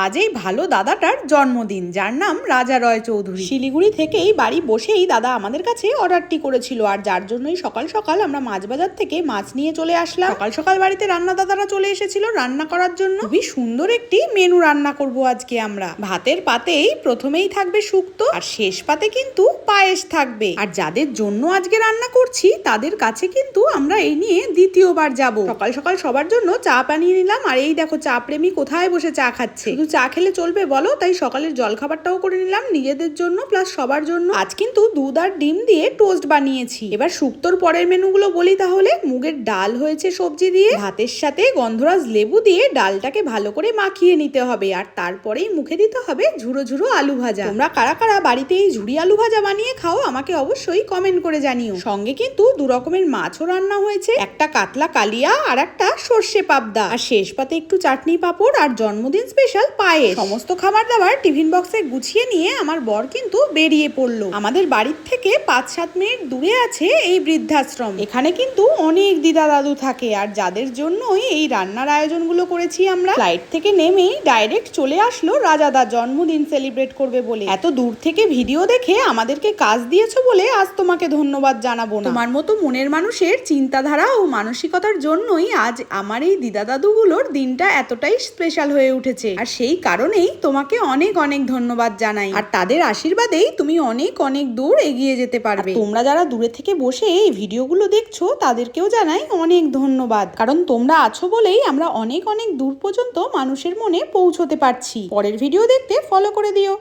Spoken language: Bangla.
আজ এই ভালো দাদাটার জন্মদিন, যার নাম রাজা রয় চৌধুরী। শিলিগুড়ি থেকেই বাড়ি বসেই দাদা আমাদের কাছে অর্ডারটি করেছিল, আর যার জন্যই সকাল সকাল আমরা মাছ বাজার থেকে মাছ নিয়ে চলে আসলাম। সকাল সকাল বাড়িতে রান্না দাদারা চলে এসেছিল রান্না করার জন্য। খুবই সুন্দর একটি মেনু রান্না করব আজকে আমরা। ভাতের পাতেই প্রথমেই থাকবে শুক্তো, আর শেষ পাতে কিন্তু পায়েস থাকবে। আর যাদের জন্য আজকে রান্না করছি, তাদের কাছে কিন্তু আমরা এই নিয়ে দ্বিতীয়বার যাব। সকাল সকাল সবার জন্য চা বানিয়ে নিলাম, আর এই দেখো চা প্রেমী কোথায় বসে চা খাচ্ছে। শুধু চা খেলে চলবে বলো? তাই সকালের জলখাবারটাও করে নিলাম, নিজেদের জন্য প্লাস সবার জন্য। আজ কিন্তু দুধ আর ডিম দিয়ে টোস্ট বানিয়েছি। এবার শুক্তোর পরের মেনুগুলো বলি তাহলে। মুগের ডাল হয়েছে সবজি দিয়ে। ভাতের সাথে গন্ধরাজ লেবু দিয়ে ডালটাকে ভালো করে মাখিয়ে নিতে হবে। আর তারপরেই মুখে দিতে হবে ঝুড়ো ঝুড়ো আলু ভাজা। তোমরা কারা কারা বাড়িতে এই ঝুড়ি আলু ভাজা বানিয়ে খাও আমাকে অবশ্যই কমেন্ট করে জানিও। সঙ্গে কিন্তু দু রকমের মাছও রান্না হয়েছে। একটা কাতলা কালিয়া আর একটা সর্ষে পাবদা। আর শেষ পাতে একটু চাটনি পাঁপড় আর জন্মদিন স্পেশাল পায়েস। সমস্ত খাবার দাবার টিফিন বক্সে গুছিয়ে নিয়ে আমার বর কিন্তু বেরিয়ে পড়ল। আমাদের বাড়ির থেকে পাঁচ সাত মিনিট দূরে আছে এই বৃদ্ধাশ্রম। এখানে কিন্তু অনেক দিদা দাদু থাকে আর যাদের জন্যই এই রান্নার আয়োজনগুলো করেছি আমরা, ফ্লাইট থেকে নেমেই ডাইরেক্ট চলে আসলো রাজাদা জন্মদিন সেলিব্রেট করবে বলে। এত দূর থেকে ভিডিও দেখে আমাদেরকে কাজ দিয়েছ বলে আজ তোমাকে ধন্যবাদ জানাব না। তোমার মতো মনের মানুষের চিন্তাধারা ও মানসিকতার জন্যই আজ আমার এই দিদা দাদুগুলোর দিনটা এতটাই স্পেশাল হয়ে উঠেছে। আর সেই কারণেই তোমাকে অনেক অনেক ধন্যবাদ জানাই। আর তাদের আশীর্বাদেই তুমি অনেক অনেক দূর এগিয়ে যেতে পারবে। তোমরা যারা দূরে থেকে বসে এই ভিডিওগুলো দেখছ, তাদেরকেও জানাই অনেক ধন্যবাদ। কারণ তোমরা আছো বলেই আমরা অনেক অনেক দূর পর্যন্ত মানুষের মনে পৌঁছতে পারছি। পরের ভিডিও দেখতে ফলো করে দিও।